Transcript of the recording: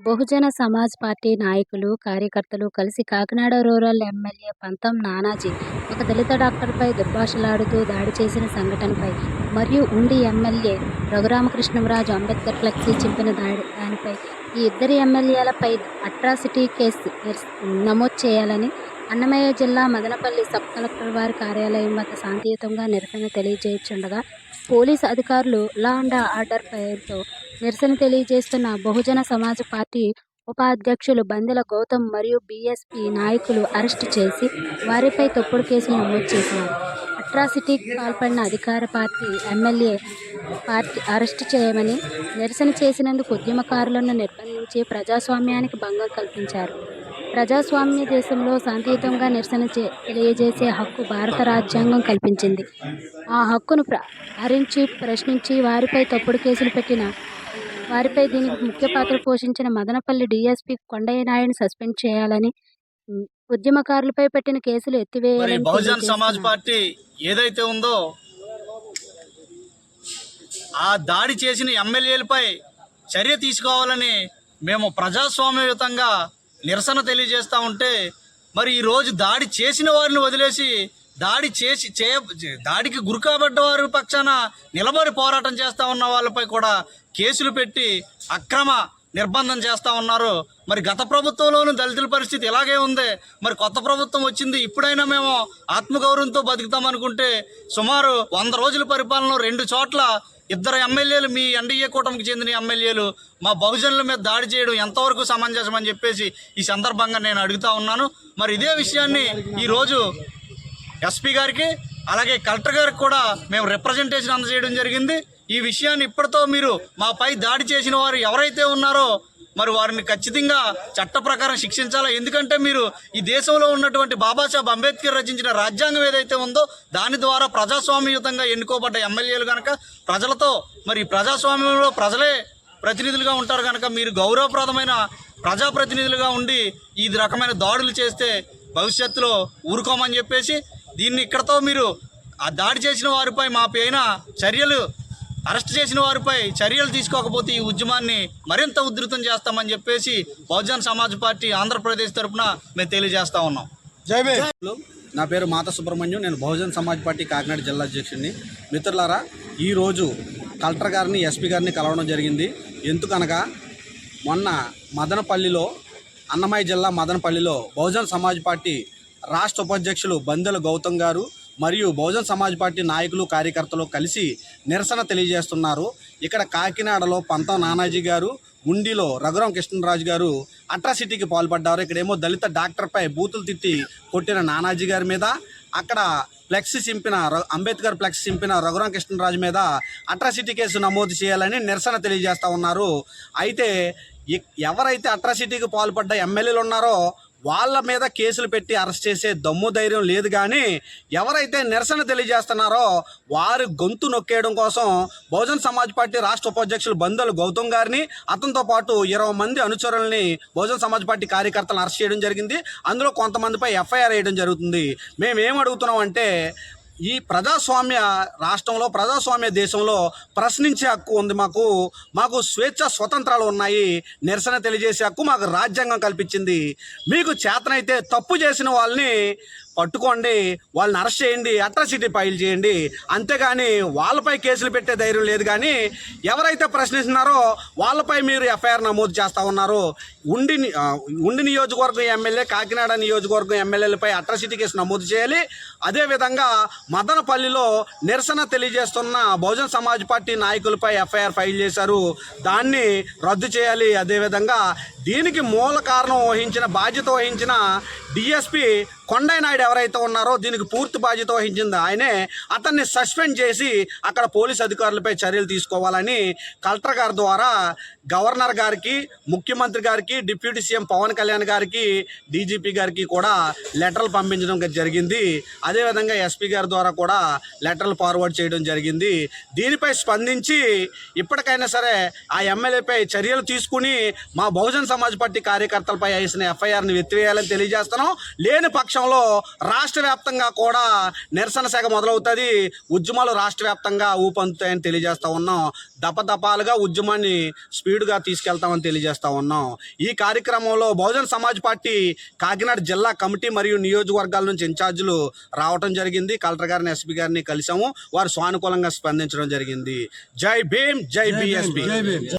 బహుజన Samaj party నాయకులు, కార్యకర్తలు కలిసి కాకినాడ రూరల్ ఎమ్మెల్యే పంతం నానాజీ ఒక దళిత డాక్టర్పై దుర్భాషలాడుతూ దాడి చేసిన సంఘటనపై మరియు ఉండి ఎమ్మెల్యే రఘురామకృష్ణంరాజు అంబేద్కర్ ఫ్లెక్సీ చింపిన దాడి దానిపై ఈ ఇద్దరు ఎమ్మెల్యేలపై అట్రాసిటీ కేసు నమోదు చేయాలని అన్నమయ్య జిల్లా మదనపల్లి సబ్ కలెక్టర్ వారి కార్యాలయం వద్ద శాంతియుతంగా నిరసన తెలియజేయచ్చుండగా పోలీసు అధికారులు లా అండ్ ఆర్డర్ పేరుతో నిరసన తెలియజేస్తున్న బహుజన సమాజ్ పార్టీ ఉపాధ్యక్షులు బందెల గౌతమ్ మరియు బీఎస్పీ నాయకులు అరెస్టు చేసి వారిపై తప్పుడు కేసులు నమోదు చేశారు. అట్రాసిటీకి పాల్పడిన అధికార పార్టీ ఎమ్మెల్యే పార్టీ అరెస్టు చేయమని నిరసన చేసినందుకు ఉద్యమకారులను నిర్బంధించి ప్రజాస్వామ్యానికి భంగం కల్పించారు. ప్రజాస్వామ్య దేశంలో శాంతియుతంగా నిరసన చే తెలియజేసే హక్కు భారత రాజ్యాంగం కల్పించింది. ఆ హక్కును ప్ర హరించి ప్రశ్నించి వారిపై తప్పుడు కేసులు పెట్టిన వారిపై దీనికి ముఖ్య పాత్ర పోషించిన మదనపల్లి డీఎస్పీ కొండయ్య నాయుడిని సస్పెండ్ చేయాలని ఉద్యమకారులపై పెట్టిన కేసులు మరి ఎత్తివేయాలని బహుజన్ సమాజ్. పార్టీ ఏదైతే ఉందో ఆ దాడి చేసిన ఎమ్మెల్యేలపై చర్య తీసుకోవాలని మేము ప్రజాస్వామ్యయుతంగా నిరసన తెలియజేస్తూ ఉంటే మరి ఈరోజు దాడి చేసిన వారిని వదిలేసి దాడి చేసి చేయ దాడికి గురి కాబడ్డ వారి పక్షాన నిలబడి పోరాటం చేస్తూ ఉన్న వాళ్ళపై కూడా కేసులు పెట్టి అక్రమ నిర్బంధం చేస్తూ ఉన్నారు. మరి గత ప్రభుత్వంలోనూ దళితుల పరిస్థితి ఇలాగే ఉంది. మరి కొత్త ప్రభుత్వం వచ్చింది. ఇప్పుడైనా మేము ఆత్మగౌరవంతో బతుకుతాం అనుకుంటే సుమారు వంద రోజుల పరిపాలనలో రెండు చోట్ల ఇద్దరు ఎమ్మెల్యేలు మీ ఎన్డీఏ కూటమికి చెందిన ఎమ్మెల్యేలు మా బహుజనుల మీద దాడి చేయడం ఎంతవరకు సమంజసం అని చెప్పేసి ఈ సందర్భంగా నేను అడుగుతా ఉన్నాను. మరి ఇదే విషయాన్ని ఈరోజు ఎస్పీ గారికి అలాగే కలెక్టర్ గారికి కూడా మేము రిప్రజెంటేషన్ అందజేయడం జరిగింది. ఈ విషయాన్ని ఇప్పటితో మీరు మాపై దాడి చేసిన వారు ఎవరైతే ఉన్నారో మరి వారిని ఖచ్చితంగా చట్ట ప్రకారం శిక్షించాలా? ఎందుకంటే మీరు ఈ దేశంలో ఉన్నటువంటి బాబాసాహెబ్ అంబేద్కర్ రచించిన రాజ్యాంగం ఏదైతే ఉందో దాని ద్వారా ప్రజాస్వామ్యయుతంగా ఎన్నుకోబడ్డ ఎమ్మెల్యేలు కనుక ప్రజలతో మరి ప్రజాస్వామ్యంలో ప్రజలే ప్రతినిధులుగా ఉంటారు కనుక మీరు గౌరవప్రదమైన ప్రజాప్రతినిధులుగా ఉండి ఈ రకమైన దాడులు చేస్తే భవిష్యత్తులో ఊరుకోమని చెప్పేసి దీన్ని ఇక్కడతో మీరు ఆ దాడి చేసిన వారిపై మా పైన చర్యలు అరెస్ట్ చేసిన వారిపై చర్యలు తీసుకోకపోతే ఈ ఉద్యమాన్ని మరింత ఉధృతం చేస్తామని చెప్పేసి బహుజన్ సమాజ్ పార్టీ ఆంధ్రప్రదేశ్ తరఫున మేము తెలియజేస్తా ఉన్నాం. హలో, నా పేరు మాత సుబ్రహ్మణ్యం. నేను బహుజన్ సమాజ్ పార్టీ కాకినాడ జిల్లా అధ్యక్షుడిని. మిత్రులారా ఈరోజు కలెక్టర్ గారిని ఎస్పీ గారిని కలవడం జరిగింది. ఎందుకనగా మొన్న మదనపల్లిలో అన్నమయ్య జిల్లా మదనపల్లిలో బహుజన్ సమాజ్ పార్టీ రాష్ట్ర ఉపాధ్యక్షులు బందెల గౌతమ్ గారు మరియు బహుజన్ సమాజ్ పార్టీ నాయకులు కార్యకర్తలు కలిసి నిరసన తెలియజేస్తున్నారు. ఇక్కడ కాకినాడలో పంతం నానాజీ గారు ఉండిలో రఘురాం కృష్ణరాజు గారు అట్రాసిటీకి పాల్పడ్డారు. ఇక్కడేమో దళిత డాక్టర్పై బూతులు తిట్టి కొట్టిన నానాజీ గారి మీద అక్కడ ఫ్లెక్స్ చింపిన అంబేద్కర్ ఫ్లెక్స్ చింపిన రఘురాం కృష్ణరాజు మీద అట్రాసిటీ కేసు నమోదు చేయాలని నిరసన తెలియజేస్తూ ఉన్నారు. అయితే ఎవరైతే అట్రాసిటీకి పాల్పడ్డ ఎమ్మెల్యేలు ఉన్నారో వాళ్ళ మీద కేసులు పెట్టి అరెస్ట్ చేసే దమ్ము ధైర్యం లేదు కానీ ఎవరైతే నిరసన తెలియజేస్తున్నారో వారి గొంతు నొక్కేయడం కోసం బహుజన్ సమాజ్ పార్టీ రాష్ట్ర ఉపాధ్యక్షులు బందలు గౌతమ్ గారిని అతనితో పాటు ఇరవై మంది అనుచరుల్ని బహుజన్ సమాజ్ పార్టీ కార్యకర్తలను అరెస్ట్ చేయడం జరిగింది. అందులో కొంతమందిపై ఎఫ్ఐఆర్ వేయడం జరుగుతుంది. మేము ఏం అడుగుతున్నాం అంటే ఈ ప్రజాస్వామ్య రాష్ట్రంలో ప్రజాస్వామ్య దేశంలో ప్రశ్నించే హక్కు ఉంది మాకు. మాకు స్వేచ్ఛ స్వతంత్రాలు ఉన్నాయి. నిరసన తెలియజేసే హక్కు మాకు రాజ్యాంగం కల్పించింది. మీకు చేతనైతే తప్పు చేసిన వాళ్ళని పట్టుకోండి వాళ్ళని అరెస్ట్ చేయండి అట్రాసిటీ ఫైల్ చేయండి. అంతేగాని వాళ్ళపై కేసులు పెట్టే ధైర్యం లేదు కానీ ఎవరైతే ప్రశ్నిస్తున్నారో వాళ్ళపై మీరు ఎఫ్ఐఆర్ నమోదు చేస్తూ ఉన్నారు. ఉండి ఉండి నియోజకవర్గం ఎమ్మెల్యే కాకినాడ నియోజకవర్గం ఎమ్మెల్యేలపై అట్రాసిటీ కేసు నమోదు చేయాలి. అదేవిధంగా మదనపల్లిలో నిరసన తెలియజేస్తున్న బహుజన్ సమాజ్ పార్టీ నాయకులపై ఎఫ్ఐఆర్ ఫైల్ చేశారు. దాన్ని రద్దు చేయాలి. అదేవిధంగా దీనికి మూల కారణం వహించిన బాధ్యత వహించిన డిఎస్పి కొండయ్య నాయుడు ఎవరైతే ఉన్నారో దీనికి పూర్తి బాధ్యత వహించింది ఆయనే. అతన్ని సస్పెండ్ చేసి అక్కడ పోలీస్ అధికారులపై చర్యలు తీసుకోవాలని కలెక్టర్ గారి ద్వారా గవర్నర్ గారికి ముఖ్యమంత్రి గారికి డిప్యూటీ సీఎం పవన్ కళ్యాణ్ గారికి డీజీపీ గారికి కూడా లెటర్లు పంపించడం జరిగింది. అదేవిధంగా ఎస్పీ గారి ద్వారా కూడా లెటర్లు ఫార్వర్డ్ చేయడం జరిగింది. దీనిపై స్పందించి ఇప్పటికైనా సరే ఆ ఎమ్మెల్యేపై చర్యలు తీసుకుని మా బహుజన్ సమాజ్ పార్టీ కార్యకర్తలపై వేసిన ఎఫ్ఐఆర్ని ఎత్తివేయాలని తెలియజేస్తున్నాం. లేని పక్షంలో రాష్ట్ర వ్యాప్తంగా కూడా నిరసన శాఖ మొదలవుతుంది. ఉద్యమాలు రాష్ట్ర వ్యాప్తంగా ఊపందుతాయని తెలియజేస్తా ఉన్నాం. దపదపాలుగా ఉద్యమాన్ని స్పీడ్గా తీసుకెళ్తామని తెలియజేస్తా ఉన్నాం. ఈ కార్యక్రమంలో బహుజన్ సమాజ్ పార్టీ కాకినాడ జిల్లా కమిటీ మరియు నియోజకవర్గాల నుంచి ఇన్ఛార్జీలు రావటం జరిగింది. కలెక్టర్ గారిని ఎస్పీ గారిని కలిసాము వారు సానుకూలంగా స్పందించడం జరిగింది. జై భీమ్ జై బిఎస్పీ.